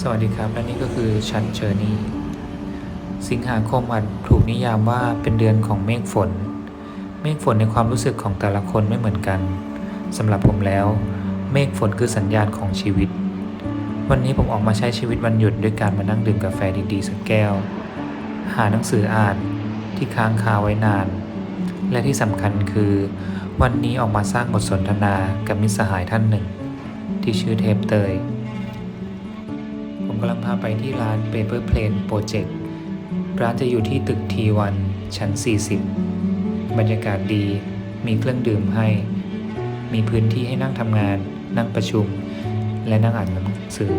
สวัสดีครับ และนี่ก็คือชันเชอร์นี่สิงหาคมอาจถูกนิยามว่าเป็นเดือนของเมฆฝน เมฆฝนในความรู้สึกของแต่ละคนไม่เหมือนกันสำหรับผมแล้ว เมฆฝนคือสัญญาณของชีวิต วันนี้ผมออกมาใช้ชีวิตวันหยุดด้วยการมานั่งดื่มกาแฟดีๆสักแก้ว หาหนังสืออ่านที่ค้างคาไว้นาน และที่สำคัญคือ วันนี้ออกมาสร้างบทสนทนากับมิตรสหายท่านหนึ่ง ที่ชื่อเทพเตย กำลังพาไปที่ร้าน Paper Plane Project ร้านจะอยู่ที่ตึก T1 ชั้น 40 บรรยากาศดี มีเครื่องดื่มให้ มีพื้นที่ให้นั่งทำงาน นั่งประชุม และนั่งอ่านหนังสือ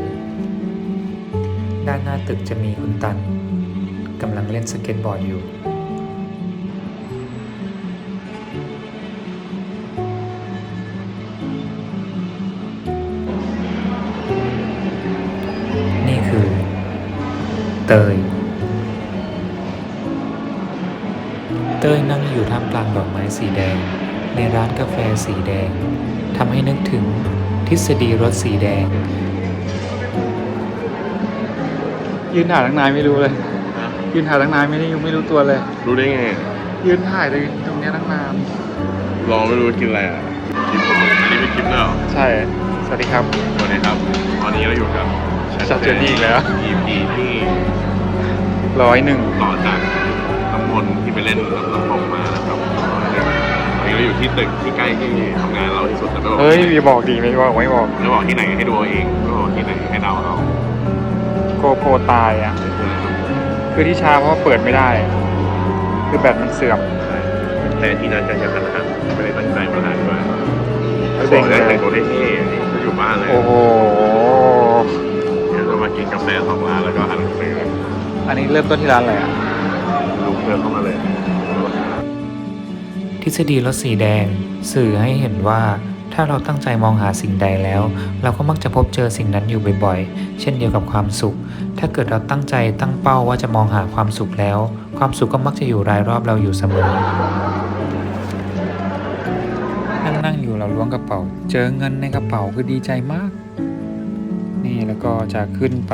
ด้านหน้าตึกจะมีคุณตันกำลังเล่นสเก็ตบอร์ดอยู่ คือ เตย เตยนั่งอยู่ท่ามกลางดอกไม้สีแดง ในร้านกาแฟสีแดงทำให้นึกถึงทฤษฎีรถสีแดง ยืนถ่ายตั้งนานไม่รู้เลย ยืนถ่ายตั้งนานไม่ได้ไม่รู้ตัวเลย รู้ได้ไง ยืนถ่ายเลยตรงเนี้ยตั้งนาน ลองไม่รู้กินอะไรอะคลิปผมอันนี้เป็นคลิปด้วยเหรอใช่ สวัสดีครับ สวัสดีครับ ตอนนี้เราอยู่กับ ชัดเจนอีกแล้ว EP ที่ร้อยหนึ่งต่อจากน้ำมนต์ที่ไปเล่นน้ำตกมานะครับตอนนี้เราอยู่ที่ตึกที่ใกล้ที่ทำงานเราที่สุดแต่ไม่บอกเฮ้ยมีบอกดีไม่บอกไม่บอกไม่บอกที่ไหนให้ดูเอาเองไม่บอกที่ไหนให้เดาเอาโกโปรตายอะ คืออะไรครับคือที่ช้าเพราะว่าเปิดไม่ได้ คือแบตมันเสื่อมใช่แต่ที่นั่นจะจะขนาดไม่ได้ตั้งใจมาทานด้วยแล้วบเด็อกกเลได้ยแต่งตัวได้ที่นี่อยู่บ้านเลยโอ้โหเดี๋ ยวจะมากินกาแฟสองร้านแล้วก็อ่านหนังสืออันนี้เริ่มต้นที่ร้านอะไรอะลุกเดินเข้ามาเลย ทฤษฎีรถสีแดง สื่อให้เห็นว่า ถ้าเราตั้งใจมองหาสิ่งใดแล้ว เราก็มักจะพบเจอสิ่งนั้นอยู่บ่อยๆ เช่นเดียวกับความสุข ถ้าเกิดเราตั้งใจตั้งเป้าว่าจะมองหาความสุขแล้ว ความสุขก็มักจะอยู่รายรอบเราอยู่เสมอ นั่งนั่งอยู่เราล้วงกระเป๋า เจอเงินในกระเป๋าคือดีใจมากนี่แล้ว ก็จะขึ้นไป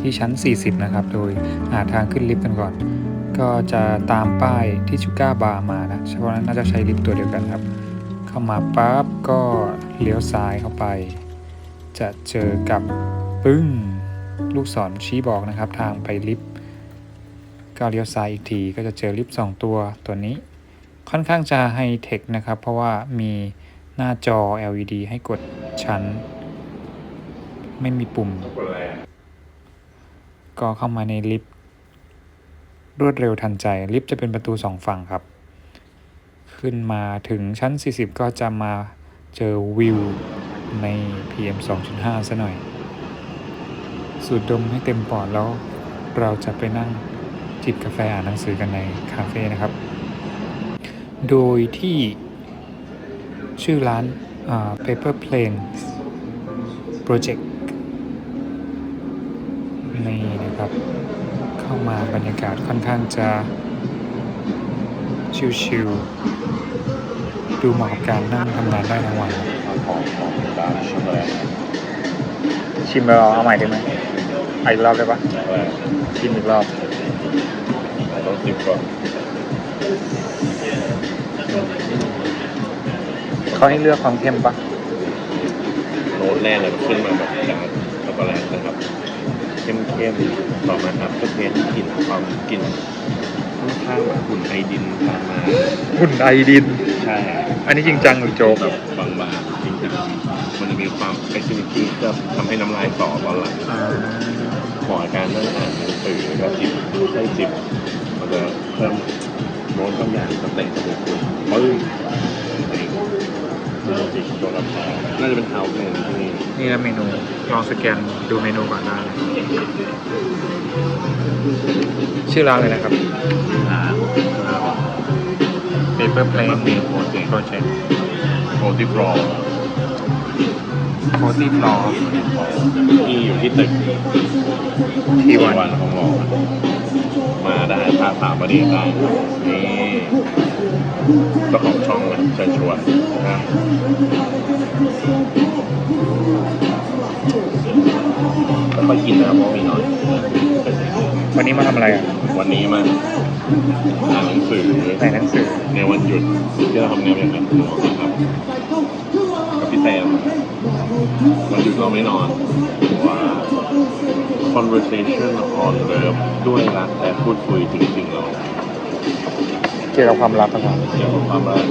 ที่ชั้น 40 นะครับ โดยหาทางขึ้นลิฟต์กันก่อน ก็จะตามป้ายที่ชูก้าบาร์มานะเฉพาะนั้นน่าจะใช้ลิฟต์ตัวเดียวกันครับ เข้ามาปั๊บก็เลี้ยวซ้ายเข้าไป จะเจอกับปึ้งลูกศรชี้บอกนะครับ ทางไปลิฟต์ก็เลี้ยวซ้ายอีกทีก็จะเจอลิฟต์สองตัวตัวนี้ ค่อนข้างจะไฮเทคนะครับ เพราะว่ามีหน้าจอ LED ให้กดชั้น ไม่มีปุ่มก็เข้ามาในลิฟต์รวดเร็วทันใจ ลิฟต์จะเป็นประตูสองฝั่งครับ ขึ้นมาถึงชั้น 40 ก็จะมาเจอวิวใน PM 2.5ซะหน่อย สูดดมให้เต็มปอดแล้วเราจะไปนั่งจิบกาแฟอ่านหนังสือกันในคาเฟ่นะครับ โดยที่ชื่อร้าน uh, Paper Plane Project นี่นะครับ เข้ามาบรรยากาศค่อนข้างจะชิลๆดูเหมาะกับการนั่งทำงานได้ทั้งวันครับชิมไปเอาใหม่ได้ไหมเอาอีกรอบได้ปะชิมอีกรอบต้องจิบก่อนเขาให้เลือกความเข้มปะโน้ตแรกเลยมันขึ้นมาแบบจากช็อกโกแลตนะครับ เข้มๆต่อมาครับก็เทสกลิ่นความกลิ่นค่อนข้างแบบอุ่นไอดินตามมาหุ่นไอดิน ใช่อันนี้จริงจังหรือโจ๊กแบบบางๆจริงจังมันจะมีความไอซิลิตี้ก็ทำให้น้ำลายต่อตอนหลังเหมาะกับการนั่งอ่านหนังสือแล้วก็จิบใช้จิบมันจะเพิ่มโน้ตบางอย่างสเตะจมูกคุณปึ้งอะไรอย่างเงี้ย ดูสิตัวรับแพ้น่าจะเป็นเท้าหนึ่งที่นี่นี่นะเมนู ลองสแกนดูเมนูก่อนได้เลยชื่อร้านเลยนะครับอ่า Paper Plane มันมีโปรเจกต์ Project โปรที่รอโคตี้ฟลอร์ที่อยู่ที่ตึกที่วันวันของหมอมาได้พาสามมาดีได้นี่ เจ้าของช่องเลยเชิญชวนนะเค่อยกินนะครับเพราะมีน้อย วันนี้มาทำอะไรอะวันนี้มาอ่านหนังสือในหนังสือ ในวันหยุดที่เราทำงานอย่างหนักหน่วงนะครับกับพี่แซมวันหยุดเราไม่นอนว่า conversation on love ด้วยรักและพูดคุยถึงสิ่งเรา เกี่ยวกับความรักกันครับเกี่ยวกับความรัก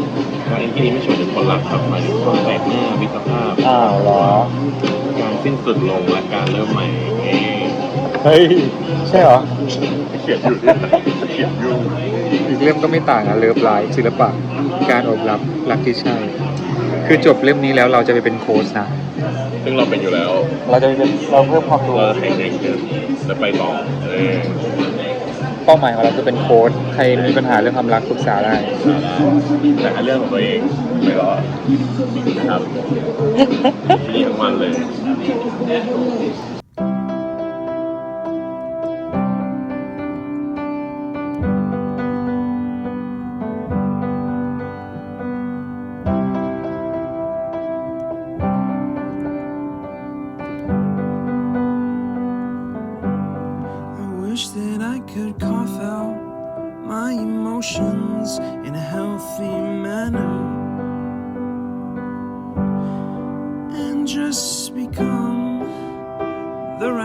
การที่นี้ไม่ใช่ถึงคนรักครับหมายถึงคนแปลกหน้ามิตรภาพอ้าวเหรอ การสิ้นสุดลงและการเริ่มใหม่เองเฮ้ย ใช่เหรอ เขียนอยู่เนี่ยเขียนอยู่อีกเล่มก็ไม่ต่างอะเลิฟไลฟ์ศิลปะ การอบรับรักที่ใช่ คือจบเล่มนี้แล้วเราจะไปเป็นโค้ชนะ ซึ่งเราเป็นอยู่แล้วเราจะไปเป็นเราเพิ่มความรู้เราแข่งแข่งกันและไปต่อเออ เป้าหมายของเราคือเป็นโค้ชใครมีปัญหาเรื่องความรักปรึกษาได้แต่เรื่องของตัวเองไม่รอดนะครับที่นี่ทั้งวันเลย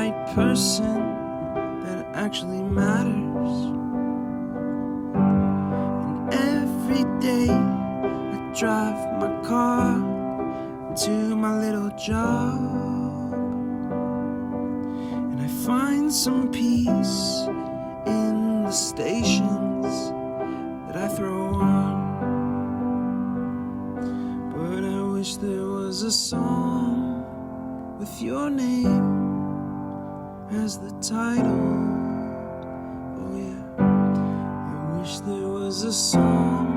right person that actually matters. And every day I drive my car to my little job. And I find some peace in the stations that I throw on. But I wish there was a song with your name as the title. Oh, yeah. I wish there was a song